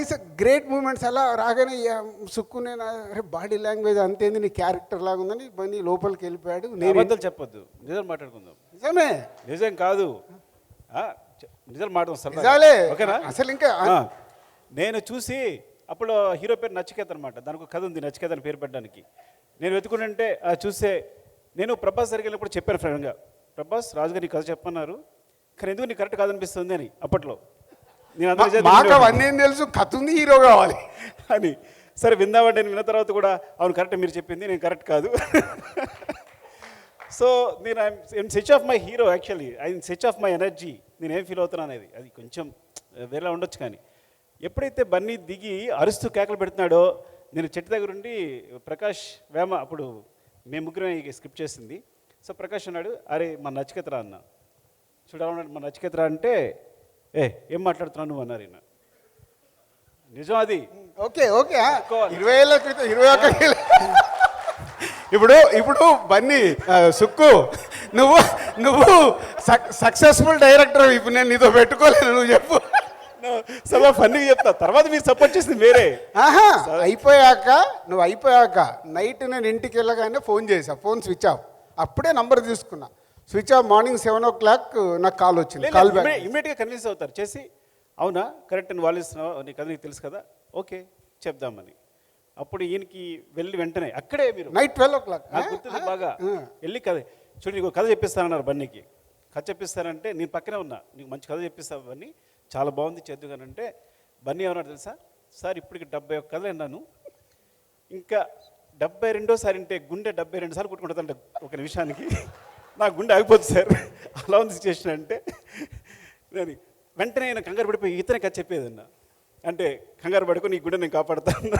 It's great moments అలా రాగానే సుక్కు నేను అరే బాడీ లాంగ్వేజ్ అంతేంది నీ క్యారెక్టర్ లాగా ఉందని బండి లోపలికి వెళ్ళిపోయాడు. నేను చెప్పొద్దు. నిజాలు మాట్లాడుకుందాం. నిజమే. నిజం కాదు. నిజాలే ఓకేనా? అసలు ఇంకా నేను చూసి అప్పుడు హీరో పేరు నచికేత్ అనమాట దానికి కథ ఉంది నచికేత్ అని పేరు పెట్టడానికి. నేను వెతుకుంటే ఆ చూస్తే నేను ప్రభాస్ దగ్గరికి వెళ్ళినప్పుడు చెప్పాను ఫ్రెండ్గా ప్రభాస్ రాజుగారి కథ చెప్పన్నారు. కానీ ఎందుకు నీకు కరెక్ట్ కాదనిపిస్తుంది అని అప్పట్లో. మాకు. అవన్నీ ఏం తెలుసు? కథ ఉంది హీరో కావాలి. అని. సరే విందామంటే నేను విన్న తర్వాత కూడా అవును కరెక్ట్ మీరు చెప్పింది నేను కరెక్ట్ కాదు. సో నేను I'm such of my hero actually. I such of my energy. నేను ఏం ఫీల్ అవుతున్నాను అనేది. అది కొంచెం వేరేలా ఉండొచ్చు కానీ. ఎప్పుడైతే బన్నీ దిగి అరుస్తూ కేకలు పెడుతున్నాడో నేను చెట్టు దగ్గర ఉండి ప్రకాష్ వేమ అప్పుడు మేము ముగ్గురం ఈ స్క్రిప్ట్ చేసింది. సో ప్రకాష్ అన్నాడు అరే మా నచికేతరా అన్న. చూడాలన్నాడు మా నచికేతరా అంటే ఏ ఏం మాట్లాడుతున్నావు నువ్వు అన్నారు ఈయన. నిజం అది. Okay okay. ఇరవై ఏళ్ళ క్రితం ఇరవై ఒక్క ఇప్పుడు ఇప్పుడు బన్నీ సుక్కు నువ్వు నువ్వు సక్సెస్ఫుల్ డైరెక్టర్ ఇప్పుడు నేను నీతో పెట్టుకోలేను నువ్వు చెప్పు. చాలా ఫన్నీగా చెప్తా. తర్వాత మీరు సపోర్ట్ చేసింది వేరే. ఆహా అయిపోయాక నువ్వు అయిపోయాక నైట్ నేను ఇంటికి వెళ్ళగానే ఫోన్ చేసా ఫోన్ స్విచ్ ఆఫ్. అప్పుడే నంబర్ తీసుకున్నా. Switch off morning seven o'clock నాకు కాల్ వచ్చింది. కాల్ బ్యాక్ ఇమీడియట్గా కన్విన్స్ అవుతారు. చేసి అవునా? కరెక్ట్ అని వాళ్ళు ఇస్తున్నావు నీకు అది నీకు తెలుసు కదా? ఓకే చెప్దామని. అప్పుడు ఈయనకి వెళ్ళి వెంటనే అక్కడే మీరు. నైట్ ట్వెల్వ్ ఓ క్లాక్ నాకు గుర్తుంది బాగా. వెళ్ళి కథ చూడు నీకు కథ చెప్పిస్తానన్నారు బన్నీకి. కథ చెప్పిస్తానంటే నేను పక్కనే ఉన్నా. నీకు మంచి కథ చెప్పిస్తావు బన్నీ. చాలా బాగుంది చేద్దుగానంటే బన్నీ ఏమన్నాడు తెలుసా? సార్ ఇప్పటికి డెబ్బై ఒక్క కథలు విన్నాను. ఇంకా డెబ్బై రెండోసారి అంటే గుండె డెబ్బై రెండు సార్లు కొట్టుకుంటుందంట ఒక నిమిషానికి. నా గుండె ఆగిపోతుంది సార్. అలా ఉంది సిచ్యువేషన్ అంటే నేను వెంటనే నేను కంగారు పడిపోయి ఇతనే కథ చెప్పేదన్న. అంటే కంగారు పడుకొని ఈ గుండె నేను కాపాడుతాను